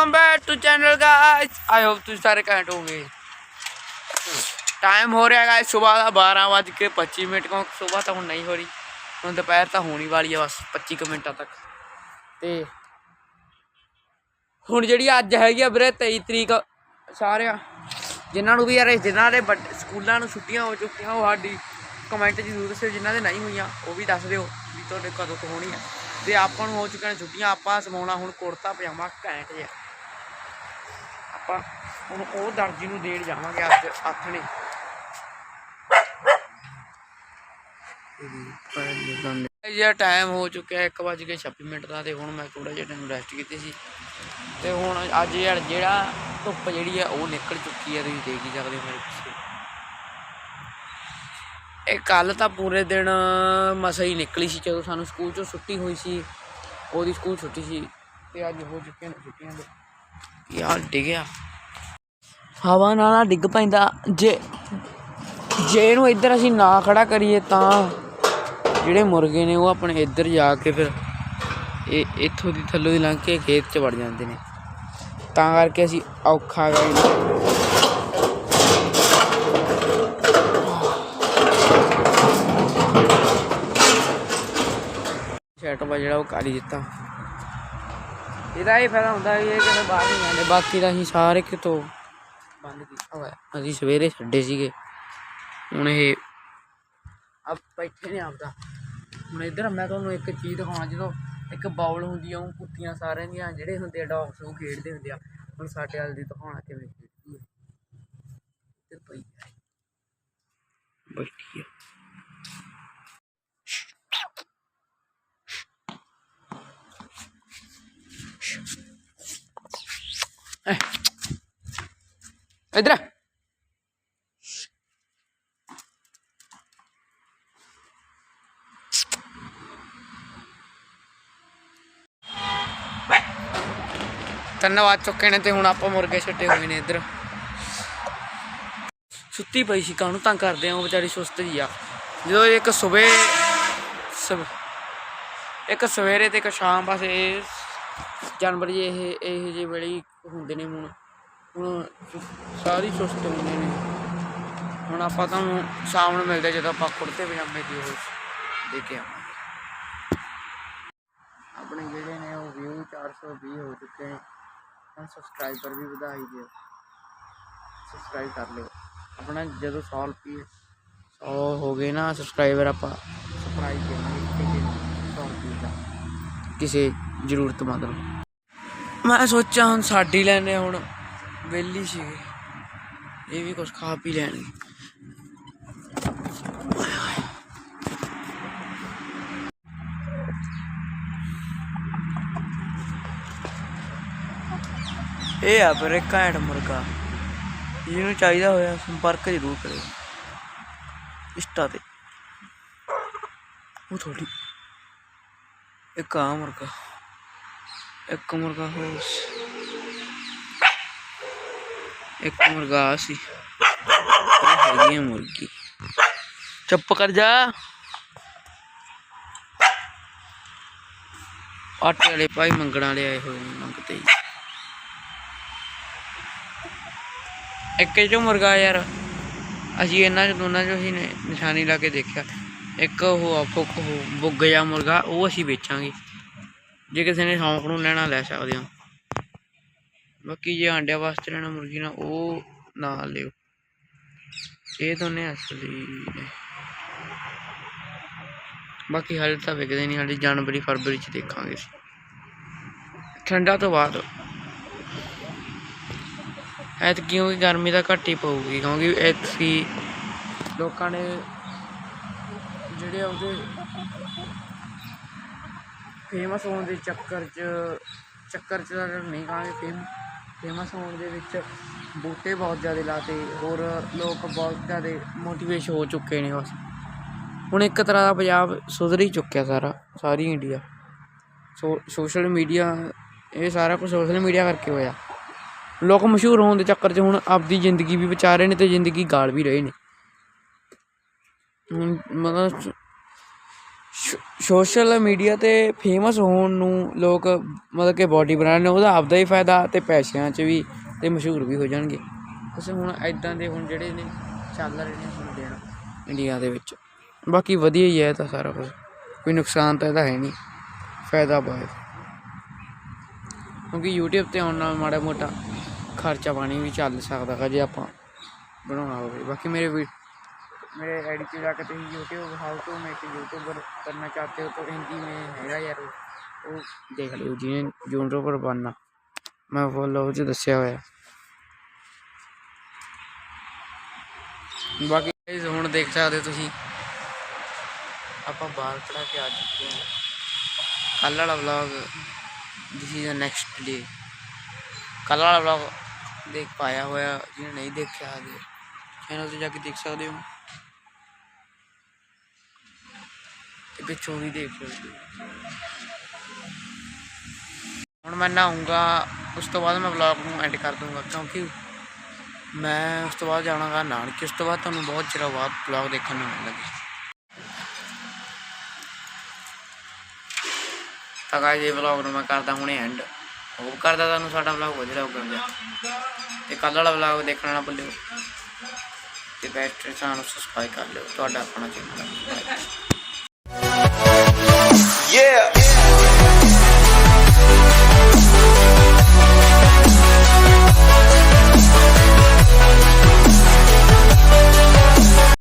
Welcome back to channel guys I hope ਤੁਸੀਂ ਸਾਰੇ ਘੈਂਟ ਹੋਗੇ ਟਾਈਮ ਹੋ ਰਿਹਾ ਗਾਇਸ ਸਵੇਰ ਦਾ 12:25 ਮਿੰਟ ਕੋ। ਸਵੇਰ ਤਾਂ ਹੁਣ ਨਹੀਂ ਹੋ ਰਹੀ। ਹੁਣ ਦੁਪਹਿਰ ਤਾਂ ਹੋਣੀ ਵਾਲੀ ਆ, ਬਸ 25 ਕੁ ਮਿੰਟਾਂ ਤੱਕ। ਤੇ ਹੁਣ ਜਿਹੜੀ ਅੱਜ ਹੈਗੀ ਆ ਵੀਰੇ 23 ਤਰੀਕ, ਸਾਰਿਆਂ ਜਿਨ੍ਹਾਂ ਨੂੰ ਵੀ ਯਾਰ ਜਿਨ੍ਹਾਂ ਦੇ ਸਕੂਲਾਂ ਨੂੰ ਛੁੱਟੀਆਂ ਹੋ ਚੁੱਕੀਆਂ, ਉਹ ਸਾਡੀ ਕਮੈਂਟ ਜ਼ਰੂਰ ਦੱਸਿਓ, ਜਿਨ੍ਹਾਂ ਦੇ ਨਹੀਂ ਹੋਈਆਂ, ਉਹ ਵੀ ਦੱਸ ਦਿਓ ਵੀ ਤੁਹਾਡੇ ਕਦੋਂ ਤੋਂ ਹੋਣੀ ਆ ਤੇ ਆਪਾਂ ਨੂੰ ਹੋ ਚੁੱਕੀਆਂ ਛੁੱਟੀਆਂ, ਆਪਾਂ ਸਮਾਉਣਾ ਹੁਣ ਕੁੜਤਾ ਪਜਾਮਾ ਘੈਂਟ ਜਿਹਾ। ਆਪਾਂ ਹੁਣ ਉਹ ਦਰਜੀ ਨੂੰ ਦੇਣ ਜਾਵਾਂਗੇ ਅੱਜ ਆਥਣੇ ਜਿਹੜਾ ਟਾਈਮ ਹੋ ਚੁੱਕਿਆ 1:26 ਮਿੰਟ ਦਾ ਤੇ ਹੁਣ ਮੈਂ ਥੋੜਾ ਜਿਹਾ ਟਾਈਮ ਰੈਸਟ ਕੀਤੀ ਸੀ। ਤੇ ਹੁਣ ਅੱਜ ਯਾਰ ਜਿਹੜਾ ਧੁੱਪ ਜਿਹੜੀ ਆ ਉਹ ਨਿਕਲ ਚੁੱਕੀ ਆ ਤੁਸੀਂ ਦੇਖ ਹੀ ਸਕਦੇ ਹੋ ਮੇਰੇ ਪਿੱਛੇ। ਇਹ ਕੱਲ ਤਾਂ ਪੂਰੇ ਦਿਨ ਮਸਾ ਹੀ ਨਿਕਲੀ ਸੀ, ਜਦੋਂ ਸਾਨੂੰ ਸਕੂਲ ਚੋਂ ਛੁੱਟੀ ਹੋਈ ਸੀ। ਉਹਦੀ ਸਕੂਲ ਛੁੱਟੀ ਸੀ, ਤੇ ਅੱਜ ਹੋ ਚੁੱਕੀਆਂ ਨੇ ਛੁੱਟੀਆਂ ਦੇ। ਯਾਰ ਡਿੱਗਿਆ ਹਵਾ ਨਾਲ ਨਾ ਡਿੱਗ ਪੈਂਦਾ। ਜੇ ਜੇ ਇਹਨੂੰ ਇੱਧਰ ਅਸੀਂ ਨਾ ਖੜਾ ਕਰੀਏ ਤਾਂ ਜਿਹੜੇ ਮੁਰਗੇ ਨੇ ਉਹ ਆਪਣੇ ਇੱਧਰ ਜਾ ਕੇ ਫਿਰ ਇਹ ਇੱਥੋਂ ਦੀ ਥੱਲੋਂ ਦੀ ਲੰਘ ਕੇ ਖੇਤ 'ਚ ਵੜ ਜਾਂਦੇ ਨੇ। ਤਾਂ ਕਰਕੇ ਅਸੀਂ ਔਖਾ ਗਾ ਸ਼ਰਟ ਵਾ ਜਿਹੜਾ ਉਹ ਕਰ ਦਿੱਤਾ। ਇਹਦਾ ਇਹ ਫਾਇਦਾ ਹੁੰਦਾ ਵੀ ਇਹ ਕਿਤੇ ਬਾਹਰ ਨਹੀਂ ਜਾਂਦੇ ਬਾਕੀ ਤਾਂ ਅਸੀਂ ਸਾਰੇ ਕਿਤੋਂ ਬੰਦ ਕੀਤਾ। ਹੋਇਆ ਅਸੀਂ ਸਵੇਰੇ ਛੱਡੇ ਸੀਗੇ। ਹੁਣ ਇਹ ਅਬ ਬੈਠੇ ਨੇ ਆਪਦਾ। ਹੁਣ ਇੱਧਰ ਮੈਂ ਤੁਹਾਨੂੰ ਇੱਕ ਚੀਜ਼ ਦਿਖਾਉਣਾ ਜਦੋਂ ਇੱਕ ਬਾਉਲ ਹੁੰਦੀ ਆ ਉਹ ਕੁੱਤੀਆਂ ਸਾਰਿਆਂ ਦੀਆਂ ਜਿਹੜੇ ਹੁੰਦੇ ਆ ਡੌਗਸ ਉਹ ਖੇਡਦੇ ਹੁੰਦੇ ਆ। ਹੁਣ ਸਾਡੇ ਵਾਲ ਦੀ ਦਿਖਾਉਣਾ ਕਿਵੇਂ ਖੇਡਦੀ ਹੈ ਤੇ ਪਈ ਬੈਠੀ ਹੈ ਇੱਧਰ ਧੰਨਵਾਦ ਚੁੱਕੇ ਨੇ ਤੇ ਹੁਣ ਆਪਾਂ ਮੁਰਗੇ ਛੱਡੇ ਹੋਏ ਨੇ ਇੱਧਰ। ਸੁੱਤੀ ਪਈ ਸੀ, ਕਾਹਨੂੰ ਤੰਗ ਕਰਦੇ ਆ, ਉਹ ਵਿਚਾਰੀ ਸੁਸਤ ਜੀ ਆ। ਜਦੋਂ ਇੱਕ ਸਵੇਰ, ਸਵ, ਇੱਕ ਸਵੇਰੇ ਤੇ ਇੱਕ ਸ਼ਾਮ ਪਾਸੇ ਇਹ ਜਾਨਵਰ ਜੇ, ਇਹ ਇਹ ਜਿਹੇ ਵੇਲੇ ਹੁੰਦੇ ਨੇ ਹੁਣ। ਹੁਣ ਸਾਰੀ ਸੁਸਤ ਹੁੰਦੇ ਨੇ। ਹੁਣ ਆਪਾਂ ਤੁਹਾਨੂੰ ਸ਼ਾਮ ਨੂੰ ਮਿਲਦੇ ਜਦੋਂ ਆਪਾਂ ਕੁੜਤੇ ਪਜਾਮੇ ਦੀ ਉਹ ਦੇ ਕੇ ਆਵਾਂਗੇ। ਆਪਣੇ ਜਿਹੜੇ ਨੇ ਉਹ ਵਿਊ 420 ਹੋ ਚੁੱਕੇ ਨੇ। ਹੁਣ ਸਬਸਕ੍ਰਾਈਬਰ ਵੀ ਵਧਾਈ ਦਿਓ। ਸਬਸਕ੍ਰਾਈਬ ਕਰ ਲਿਓ। ਆਪਣਾ ਜਦੋਂ 100 ਰੁਪਏ 100 ਹੋ ਗਏ ਨਾ ਸਬਸਕ੍ਰਾਈਬਰ ਆਪਾਂ। ਸਰਪ੍ਰਾਈਜ਼ ਦੇਵਾਂਗੇ। ਕਿਸੇ ਨੂੰ। 100 ਰੁਪਏ ਦਾ। ਕਿਸੇ ਜ਼ਰੂਰਤਮੰਦ ਨੂੰ। ਮੈਂ ਸੋਚਿਆ ਹੁਣ ਸਾਡੀ ਲੈਣੇ ਹੁਣ ਵਿਹਲੀ ਸੀਗੇ। ਇਹ ਵੀ ਕੁਝ ਖਾ ਪੀ ਲੈਣਗੇ ਇਹ ਆ ਪਰ ਇੱਕ ਘੈਂਟ ਮੁਰਗਾ। ਜਿਹਨੂੰ ਚਾਹੀਦਾ ਹੋਇਆ ਸੰਪਰਕ ਜ਼ਰੂਰ ਕਰੇ ਇਸ਼ਟਾ ਤੇ। ਉਹ ਥੋੜੀ ਇੱਕ ਆ ਮੁਰਗਾ। ਇੱਕ ਮੁਰਗਾ ਹੋਰ ਸੀ। ਇੱਕ ਮੁਰਗਾ ਆ ਸੀ ਇਹ ਹੈਗੀ ਆ ਮੁਰਗੀ ਚੁੱਪ ਕਰ ਜਾ ਆਟੇ ਵਾਲੇ ਭਾਈ ਮੰਗਣ ਵਾਲੇ ਆਏ ਹੋਏ ਨੇ ਮੰਗਤੇ ਹੀ ਇੱਕ ਇਹ ਜੋ ਮੁਰਗਾ ਯਾਰ ਅਸੀਂ ਇਹਨਾਂ ਚ ਦੋਨਾਂ ਚੋਂ ਹੀ ਨੇ ਨਿਸ਼ਾਨੀ ਲਾ ਕੇ ਦੇਖਿਆ ਇੱਕ ਉਹ ਆ ਫੁੱਕ ਉਹ ਬੁੱਗ ਜੇ ਕਿਸੇ ਨੇ ਸ਼ੌਂਕ ਨੂੰ ਲੈਣਾ ਲੈ ਸਕਦੇ ਹੋ। ਬਾਕੀ ਜੇ ਆਂਡਿਆਂ ਵਾਸਤੇ ਲੈਣਾ ਮੁਰਗੀ ਨਾਲ, ਉਹ ਨਾ ਲਿਓ। ਇਹ ਦੋਨੇ ਅਸਲੀ ਨੇ। ਬਾਕੀ ਹਾਲੇ ਤਾਂ ਵਿਕਦੇ ਨਹੀਂ, ਹਾਲੇ ਜਨਵਰੀ, ਫਰਵਰੀ ਚ ਦੇਖਾਂਗੇ ਠੰਡਾ ਤੋਂ ਬਾਅਦ। ਐਤ ਕਿਉਂਕਿ ਗਰਮੀ ਤਾਂ ਘੱਟ ਹੀ ਪਊਗੀ, ਕਿਉਂਕਿ ਐਤਕੀ ਲੋਕਾਂ ਨੇ ਜਿਹੜੇ ਉਹਦੇ ਫੇਮਸ ਹੋਣ ਦੇ ਚੱਕਰ 'ਚ ਚੱਕਰ 'ਚ ਨਹੀਂ ਕਹਾਂਗੇ ਫੇਮ, ਫੇਮਸ ਹੋਣ ਦੇ ਵਿੱਚ ਬੂਟੇ ਬਹੁਤ ਜ਼ਿਆਦਾ ਲਾਤੇ, ਹੋਰ ਲੋਕ ਬਹੁਤ ਜ਼ਿਆਦਾ ਮੋਟੀਵੇਟ ਹੋ ਚੁੱਕੇ ਨੇ ਬਸ। ਹੁਣ ਇੱਕ ਤਰ੍ਹਾਂ ਦਾ ਪੰਜਾਬ ਸੁਧਰ ਹੀ ਚੁੱਕਿਆ ਸਾਰਾ, ਸਾਰੀ ਇੰਡੀਆ ਸੋ ਸੋਸ਼ਲ ਮੀਡੀਆ ਇਹ ਸਾਰਾ ਕੁਝ ਸੋਸ਼ਲ ਮੀਡੀਆ ਕਰਕੇ ਹੋਇਆ। ਲੋਕ ਮਸ਼ਹੂਰ ਹੋਣ ਦੇ ਚੱਕਰ 'ਚ ਹੁਣ ਆਪਦੀ ਜ਼ਿੰਦਗੀ ਵੀ ਵਿਚਾਰੇ ਨੇ ਤੇ ਜ਼ਿੰਦਗੀ ਗਾਲ ਵੀ ਰਹੇ ਨੇ। ਹੁਣ ਮਤਲਬ ਸੋਸ਼ਲ ਮੀਡੀਆ ਤੇ ਫੇਮਸ ਹੋਣ ਨੂੰ ਲੋਕ ਮਤਲਬ ਕਿ ਬੋਡੀ ਬਣਾਉਣ ਨੇ, ਉਹਦਾ ਆਪਦਾ ਹੀ ਫਾਇਦਾ ਤੇ ਪੈਸਿਆਂ 'ਚ ਵੀ ਤੇ ਮਸ਼ਹੂਰ ਵੀ ਹੋ ਜਾਣਗੇ। ਅਸੀਂ ਹੁਣ ਐਦਾਂ ਦੇ ਹੁਣ ਜਿਹੜੇ ਨੇ ਚੱਲ ਰਹੇ ਨੇ ਹੁਣ ਦਿਨ ਇੰਡੀਆ ਦੇ ਵਿੱਚ। ਬਾਕੀ ਵਧੀਆ ਹੀ ਹੈ ਇਹ ਤਾਂ ਸਾਰਾ ਕੁਝ ਕੋਈ ਨੁਕਸਾਨ ਤਾਂ ਇਹਦਾ ਹੈ ਨਹੀਂ। ਫਾਇਦਾ ਬਹੁਤ ਕਿਉਂਕਿ YouTube ਤੇ ਆਉਣ ਨਾਲ ਮਾੜਾ ਮੋਟਾ ਖਰਚਾ ਪਾਣੀ ਵੀ ਚੱਲ ਸਕਦਾ ਹੈ ਜੇ ਆਪਾਂ ਬਣਾਉਣਾ ਹੋਵੇ। ਬਾਕੀ ਮੇਰੇ ਵੀ मेरे आईडी पे जाकर तुम YouTube how to make YouTuber करना चाहते हो तो हिंदी में हैगा यार ਉਹ। ਦੇਖ ਲਿਓ ਜੀ यूट्यूबर बनना ਮੈਂ ਫੋਲੋ ਚ ਦੱਸਿਆ ਹੋਇਆ। ਬਾਕੀ ਗਾਇਸ ਹੁਣ ਦੇਖ ਸਕਦੇ ਤੁਸੀਂ। ਆਪਾਂ ਬਾਹਰ ਖੜਾ ਕੇ ਆ ਚੁੱਕੇ ਹਾਂ। ਕੱਲ ਵਾਲਾ vlog this is the next day ਕੱਲ ਵਾਲਾ ਵਲੌਗ ਦੇਖ ਪਾਇਆ ਹੋਇਆ, ਜਿਹਨੇ ਨਹੀਂ ਦੇਖਿਆ ਹਜੇ। ਚੈਨਲ ਤੇ ਜਾ ਕੇ ਦੇਖ ਸਕਦੇ ਹੋ। ਪਿੱਛੋਂ ਵੀ ਦੇਖ ਸਕਦੇ ਹੁਣ ਮੈਂ ਨਹਾਉਂਗਾ ਉਸ ਤੋਂ ਬਾਅਦ ਮੈਂ ਵਲੌਗ ਨੂੰ ਐਂਡ ਕਰ ਦੂੰਗਾ ਕਿਉਂਕਿ ਮੈਂ ਉਸ ਤੋਂ ਬਾਅਦ ਜਾਣਾਗਾ ਨਾਨਕੇ, ਉਸ ਤੋਂ ਬਾਅਦ ਤੁਹਾਨੂੰ ਬਹੁਤ ਚਿਰ ਬਾਅਦ ਵਲੌਗ ਦੇਖਣ ਨੂੰ ਮਿਲਣਗੇ ਤਾਂ ਗਾਇਸ ਇਹ ਵਲੌਗ ਨੂੰ ਮੈਂ ਕਰਦਾ ਹੁਣੇ ਐਂਡ ਹੋਪ ਕਰਦਾ ਤੁਹਾਨੂੰ ਸਾਡਾ ਵਲੌਗ ਵਧੀਆ ਲੱਗੂਗਾ ਤੇ ਕੱਲ ਵਾਲਾ ਵਲੌਗ ਦੇਖਣਾ ਨਾ ਭੁੱਲਿਓ ਤੇ ਬੈਸਟ ਸਾਨੂੰ ਸਬਸਕ੍ਰਾਈਬ ਕਰ ਲਿਓ, ਤੁਹਾਡਾ ਆਪਣਾ ਚੈਨਲ